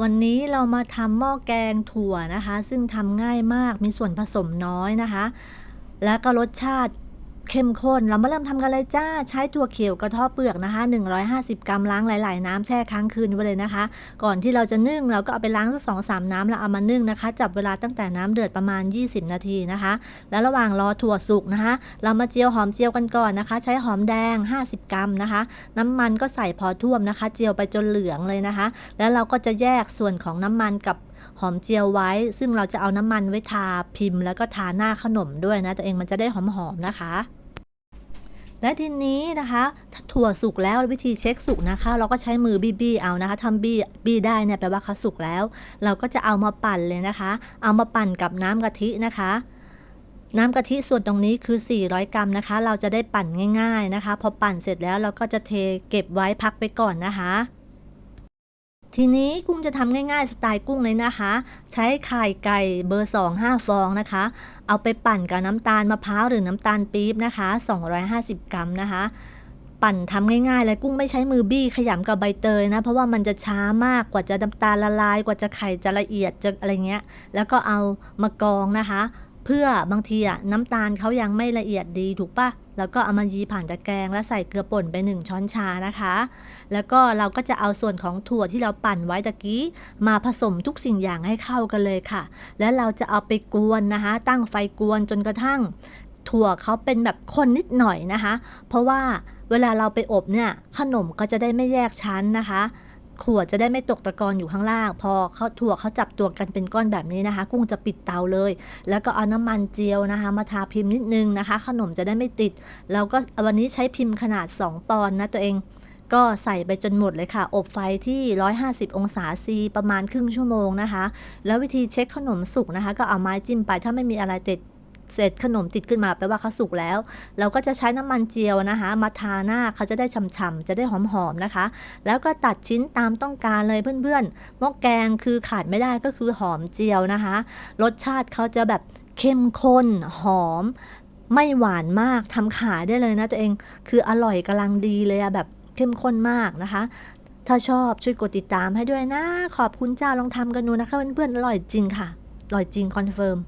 วันนี้เรามาทำหม้อแกงถั่วนะคะ ซึ่งทำง่ายมากมีส่วนผสมน้อยนะคะ และก็รสชาติ เข้มข้น เรามาเริ่มทำกันเลยจ้า ใช้ถั่วเขียวกระทาะเปลือกนะคะ 150 กรัมล้างหลาย ๆ น้ำแช่ค้างคืนไว้เลยนะคะ ก่อนที่เราจะนึ่งเราก็เอาไปล้างสักสองสามน้ำแล้วเอามานึ่งนะคะ จับเวลาตั้งแต่น้ำเดือดประมาณ 20 นาทีนะคะ แล้วระหว่างรอถั่วสุกนะคะ เรามาเจียวหอมเจียวกันก่อนนะคะ ใช้หอมแดง 50 กรัมนะคะ น้ำมันก็ใส่พอท่วมนะคะ เจียวไปจนเหลืองเลยนะคะ แล้วเราก็จะแยกส่วนของน้ำมันกับ หอมเจียวไว้ ซึ่งเราจะเอาน้ำมันไว้ทาพิมพ์ แล้วก็ทาหน้าขนมด้วยนะ ตัวเองมันจะได้หอมๆนะคะและทีนี้นะคะถ้าถั่วสุกแล้ววิธีเช็คสุกนะคะ เราก็ใช้มือบี้บี้เอานะคะทำบี้บี้ได้เนี่ยแปลว่าเขาสุกแล้ว เราก็จะเอามาปั่นเลยนะคะ เอามาปั่นกับน้ำกะทินะคะ น้ำกะทิส่วนตรงนี้คือ 400 กรัมนะคะ เราจะได้ปั่นง่าย ๆนะคะ พอปั่นเสร็จแล้วเราก็จะเทเก็บไว้พักไปก่อนนะคะ ทีนี้กุ้งจะทำง่ายๆ สไตล์กุ้งเลยนะคะ ใช้ไข่ไก่เบอร์ 2 5 ฟองนะคะ เอาไปปั่นกับน้ำตาลมะพร้าวหรือน้ำตาลปี๊บนะคะ 250 กรัมนะคะ ปั่นทำง่ายๆเลยกุ้งไม่ใช้มือบี้ขยำกับใบเตยนะ เพราะว่ามันจะช้ามากกว่าจะน้ำตาลละลาย กว่าจะไข่จะละเอียดจะอะไรเงี้ย แล้วก็เอามากองนะคะ เพื่อบางทีอะน้ำตาลเขายังไม่ละเอียดดีถูกปะแล้วก็เอามายีผ่านตะแกรงแล้วใส่เกลือป่นไป 1 ช้อนชานะคะ แล้วก็เราก็จะเอาส่วนของถั่วที่เราปั่นไว้ตะกี้ มาผสมทุกสิ่งอย่างให้เข้ากันเลยค่ะ แล้วเราจะเอาไปกวนนะคะ ตั้งไฟกวนจนกระทั่ง ถั่วเขาเป็นแบบคนนิดหน่อยนะคะ เพราะว่าเวลาเราไปอบเนี่ยขนมก็จะได้ไม่แยกชั้นนะคะ ขวดจะได้ไม่ตกตะกอนอยู่ข้างล่าง พอเขาถั่วเขาจับตัวกันเป็นก้อนแบบนี้นะคะ กุ้งจะปิดเตาเลย แล้วก็เอาน้ำมันเจียวนะคะ มาทาพิมพ์นิดนึงนะคะ ขนมจะได้ไม่ติด แล้วก็วันนี้ใช้พิมพ์ขนาด 2 ปอนด์นะตัวเองก็ใส่ไปจนหมดเลยค่ะ อบไฟที่ 150 องศาซีประมาณครึ่งชั่วโมงนะคะ แล้ววิธีเช็คขนมสุกนะคะ ก็เอาไม้จิ้มไปถ้าไม่มีอะไรติด เศษขนมติดขึ้นมาแปลว่าเขาสุกแล้ว เราก็จะใช้น้ำมันเจียวนะคะ มาทาหน้าเขาจะได้ฉ่ำๆจะได้หอมๆนะคะ แล้วก็ตัดชิ้นตามต้องการเลยเพื่อนๆหม้อแกงคือขาดไม่ได้ก็คือหอมเจียวนะคะ รสชาติเขาจะแบบเข้มข้นหอม ไม่หวานมากทำขายได้เลยนะตัวเองคืออร่อยกำลังดีเลยอะแบบเข้มข้นมากนะคะ ถ้าชอบช่วยกดติดตามให้ด้วยนะ ขอบคุณจ้าลองทำกันดูนะคะเพื่อนๆอร่อยจริงค่ะอร่อยจริงคอนเฟิร์ม